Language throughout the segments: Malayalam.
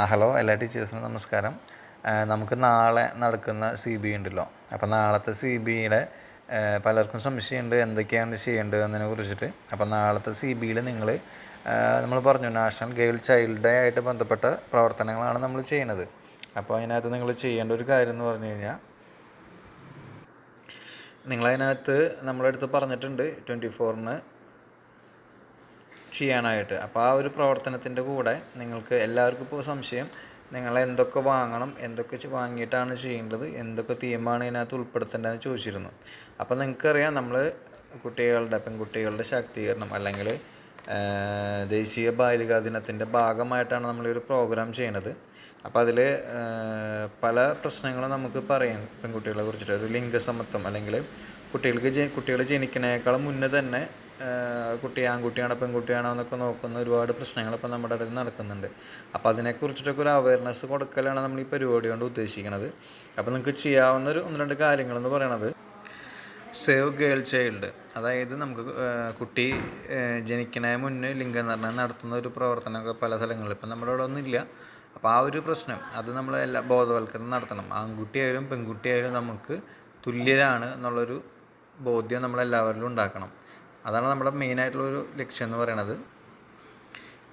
ആ ഹലോ എല്ലാ ടീച്ചേഴ്സിനും നമസ്കാരം. നമുക്ക് നാളെ നടക്കുന്ന സി ബി ഉണ്ടല്ലോ. അപ്പോൾ നാളത്തെ സി ബിയുടെ പലർക്കും സംശയമുണ്ട് എന്തൊക്കെയാണ് ചെയ്യേണ്ടത് എന്നതിനെ കുറിച്ചിട്ട്. അപ്പോൾ നാളത്തെ സി ബിയിൽ നിങ്ങൾ നമ്മൾ പറഞ്ഞു നാഷണൽ ഗേൾ ചൈൽഡ് ഡേ ആയിട്ട് ബന്ധപ്പെട്ട പ്രവർത്തനങ്ങളാണ് നമ്മൾ ചെയ്യുന്നത്. അപ്പോൾ അതിനകത്ത് നിങ്ങൾ ചെയ്യേണ്ട ഒരു കാര്യം എന്ന് പറഞ്ഞു കഴിഞ്ഞാൽ നിങ്ങളതിനകത്ത് നമ്മളെടുത്ത് പറഞ്ഞിട്ടുണ്ട് ട്വന്റി ഫോറിന് ചെയ്യാനായിട്ട്. അപ്പോൾ ആ ഒരു പ്രവർത്തനത്തിന്റെ കൂടെ നിങ്ങൾക്ക് എല്ലാവർക്കും ഇപ്പോൾ സംശയം നിങ്ങൾ എന്തൊക്കെ വാങ്ങണം എന്തൊക്കെ വാങ്ങിയിട്ടാണ് ചെയ്യേണ്ടത് എന്തൊക്കെ തീമാണ് ഇതിനകത്ത് ഉൾപ്പെടുത്തേണ്ടതെന്ന് ചോദിച്ചിരുന്നു. അപ്പോൾ നിങ്ങൾക്കറിയാം നമ്മൾ കുട്ടികളുടെ പെൺകുട്ടികളുടെ ശാക്തീകരണം അല്ലെങ്കിൽ ദേശീയ ബാലികാ ദിനത്തിന്റെ ഭാഗമായിട്ടാണ് ഒരു പ്രോഗ്രാം ചെയ്യണത്. അപ്പോൾ അതിൽ പല പ്രശ്നങ്ങളും നമുക്ക് പറയാം പെൺകുട്ടികളെ കുറിച്ചിട്ട്. ഒരു ലിംഗസമത്വം അല്ലെങ്കിൽ കുട്ടികൾക്ക് കുട്ടികൾ ജനിക്കണേക്കാളും മുന്നേ തന്നെ കുട്ടി ആൺകുട്ടിയാണോ പെൺകുട്ടിയാണോ എന്നൊക്കെ നോക്കുന്ന ഒരുപാട് പ്രശ്നങ്ങൾ ഇപ്പം നമ്മുടെ ഇടയിൽ നടക്കുന്നുണ്ട്. അപ്പോൾ അതിനെക്കുറിച്ചിട്ടൊക്കെ ഒരു അവയർനെസ് കൊടുക്കലാണ് നമ്മൾ ഈ പരിപാടി കൊണ്ട് ഉദ്ദേശിക്കുന്നത്. അപ്പോൾ നിങ്ങൾക്ക് ചെയ്യാവുന്ന ഒരു ഒന്ന് രണ്ട് കാര്യങ്ങളെന്ന് പറയണത്. സേവ് ഗേൾ ചൈൽഡ് അതായത് നമുക്ക് കുട്ടി ജനിക്കണതിന് മുന്നേ ലിംഗനിർണയം നടത്തുന്ന ഒരു പ്രവർത്തനമൊക്കെ പല സ്ഥലങ്ങളിൽ. ഇപ്പം നമ്മുടെ ഇവിടെ ഒന്നുമില്ല അപ്പോൾ ആ ഒരു പ്രശ്നം അത് നമ്മൾ എല്ലാ ബോധവൽക്കരണം നടത്തണം. ആൺകുട്ടിയായാലും പെൺകുട്ടിയായാലും നമുക്ക് തുല്യരാണ് എന്നുള്ളൊരു ബോധ്യം നമ്മളെല്ലാവരിലും ഉണ്ടാക്കണം. അതാണ് നമ്മുടെ മെയിനായിട്ടുള്ളൊരു ലക്ഷ്യം എന്ന് പറയുന്നത്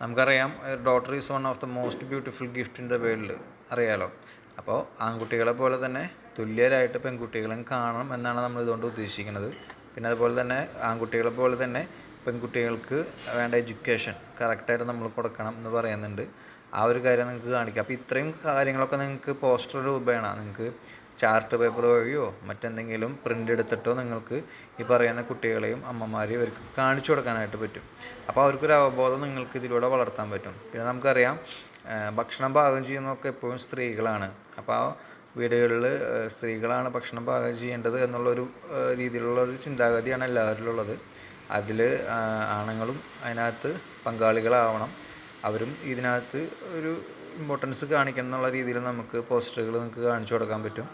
നമുക്കറിയാം daughter is one of the most beautiful gift in the world അറിയാലോ? അപ്പോൾ ആൺകുട്ടികളെ പോലെ തന്നെ തുല്യരായിട്ട് പെൺകുട്ടികളും കാണണം എന്നാണ് നമ്മൾ ഇതുകൊണ്ട് ഉദ്ദേശിക്കുന്നത്. പിന്നെ അതുപോലെ തന്നെ ആൺകുട്ടികളെ പോലെ തന്നെ പെൺകുട്ടികൾക്ക് വേണ്ട എഡ്യൂക്കേഷൻ കറക്റ്റായിട്ട് നമ്മൾ കൊടുക്കണം എന്ന് പറയുന്നുണ്ട്. ആ ഒരു കാര്യം നിങ്ങൾക്ക് കാണിക്കാം. അപ്പോൾ ഇത്രയും കാര്യങ്ങളൊക്കെ നിങ്ങൾക്ക് പോസ്റ്റർ രൂപേണ നിങ്ങൾക്ക് ചാർട്ട് പേപ്പർ വഴിയോ മറ്റെന്തെങ്കിലും പ്രിന്റ് എടുത്തിട്ടോ നിങ്ങൾക്ക് ഈ പറയുന്ന കുട്ടികളെയും അമ്മമാരെയും അവർക്ക് കാണിച്ചു കൊടുക്കാനായിട്ട് പറ്റും. അപ്പോൾ അവർക്കൊരു അവബോധം നിങ്ങൾക്ക് ഇതിലൂടെ വളർത്താൻ പറ്റും. പിന്നെ നമുക്കറിയാം ഭക്ഷണം പാകം ചെയ്യുന്നതൊക്കെ എപ്പോഴും സ്ത്രീകളാണ്. അപ്പോൾ വീടുകളിൽ സ്ത്രീകളാണ് ഭക്ഷണം പാകം ചെയ്യേണ്ടത് എന്നുള്ളൊരു രീതിയിലുള്ള ഒരു ചിന്താഗതിയാണ് എല്ലാവരിലും ഉള്ളത്. അതിൽ ആണുങ്ങളും അതിനകത്ത് പങ്കാളികളാവണം. അവരും ഇതിനകത്ത് ഒരു ഇമ്പോർട്ടൻസ് കാണിക്കണം എന്നുള്ള രീതിയിൽ നമുക്ക് പോസ്റ്ററുകൾ നിങ്ങൾക്ക് കാണിച്ചു കൊടുക്കാൻ പറ്റും.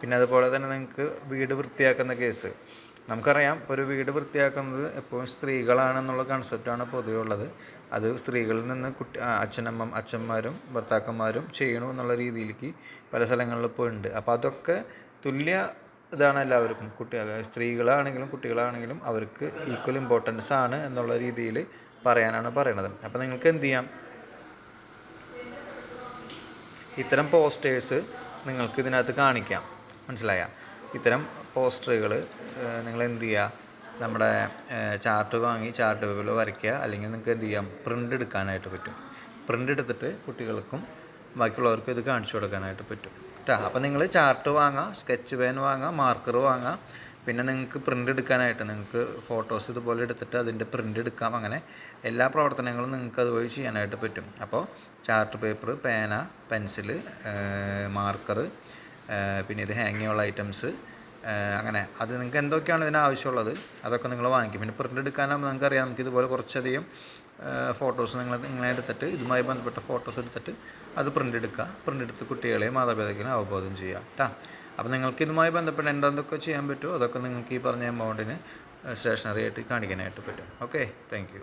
പിന്നെ അതുപോലെ തന്നെ നിങ്ങൾക്ക് വീട് വൃത്തിയാക്കുന്ന കേസ് നമുക്കറിയാം ഒരു വീട് വൃത്തിയാക്കുന്നത് എപ്പോഴും സ്ത്രീകളാണെന്നുള്ള കൺസെപ്റ്റാണ് പൊതുവെ ഉള്ളത്. അത് സ്ത്രീകളിൽ നിന്ന് കുട്ടി അച്ഛനമ്മ അച്ഛന്മാരും ഭർത്താക്കന്മാരും ചെയ്യണു എന്നുള്ള രീതിയിലേക്ക് പല സ്ഥലങ്ങളിൽ ഇപ്പോൾ ഉണ്ട്. അപ്പോൾ അതൊക്കെ തുല്യ ഇതാണ് എല്ലാവർക്കും. കുട്ടി സ്ത്രീകളാണെങ്കിലും കുട്ടികളാണെങ്കിലും അവർക്ക് ഈക്വൽ ഇമ്പോർട്ടൻസ് ആണ് എന്നുള്ള രീതിയിൽ പറയാനാണ് പറയണത് അപ്പോൾ നിങ്ങൾക്ക് എന്ത് ചെയ്യാം? ഇത്തരം പോസ്റ്റേഴ്സ് നിങ്ങൾക്ക് ഇതിനകത്ത് കാണിക്കാം. മനസ്സിലായ? ഇത്തരം പോസ്റ്ററുകൾ നിങ്ങൾ എന്ത് ചെയ്യുക നമ്മുടെ ചാർട്ട് വാങ്ങി ചാർട്ട് പേപ്പറിൽ വരയ്ക്കുക. അല്ലെങ്കിൽ നിങ്ങൾക്ക് എന്ത് ചെയ്യാം? പ്രിന്റ് എടുക്കാനായിട്ട് പറ്റും. പ്രിന്റ് എടുത്തിട്ട് കുട്ടികൾക്കും ബാക്കിയുള്ളവർക്കും ഇത് കാണിച്ചു കൊടുക്കാനായിട്ട് പറ്റും. കേട്ടോ അപ്പോൾ നിങ്ങൾ ചാർട്ട് വാങ്ങാം സ്കെച്ച് പേൻ വാങ്ങാം മാർക്കർ വാങ്ങാം. പിന്നെ നിങ്ങൾക്ക് പ്രിന്റ് എടുക്കാനായിട്ട് നിങ്ങൾക്ക് ഫോട്ടോസ് ഇതുപോലെ എടുത്തിട്ട് അതിന്റെ പ്രിന്റ് എടുക്കാം അങ്ങനെ എല്ലാ പ്രവർത്തനങ്ങളും നിങ്ങൾക്ക് അതുവഴി ചെയ്യാനായിട്ട് പറ്റും. അപ്പോൾ ചാർട്ട് പേപ്പർ പേന പെൻസിൽ മാർക്കർ പിന്നെ ഇത് ഹാങ് ചെയ്യാനുള്ള ഐറ്റംസ് അങ്ങനെ. അത് നിങ്ങൾക്ക് എന്തൊക്കെയാണ് ഇതിന് ആവശ്യമുള്ളത് അതൊക്കെ നിങ്ങൾ വാങ്ങിക്കും. പിന്നെ പ്രിന്റ് എടുക്കാനാകുമ്പോൾ നിങ്ങൾക്കറിയാം നമുക്ക് ഇതുപോലെ കുറച്ചധികം ഫോട്ടോസ് നിങ്ങൾ നിങ്ങളെ എടുത്തിട്ട് ഇതുമായി ബന്ധപ്പെട്ട ഫോട്ടോസ് എടുത്തിട്ട് അത് പ്രിന്റ് എടുക്കുക. പ്രിന്റ് എടുത്ത് കുട്ടികളെയും മാതാപിതാക്കളെയും അവബോധം ചെയ്യുക. കേട്ടോ അപ്പോൾ നിങ്ങൾക്ക് ഇതുമായി ബന്ധപ്പെട്ട് എന്തെന്തൊക്കെ ചെയ്യാൻ പറ്റുമോ അതൊക്കെ നിങ്ങൾക്ക് ഈ പറഞ്ഞ എമൗണ്ടിന് സ്റ്റേഷനറി ആയിട്ട് കാണിക്കാനായിട്ട് പറ്റും. Okay thank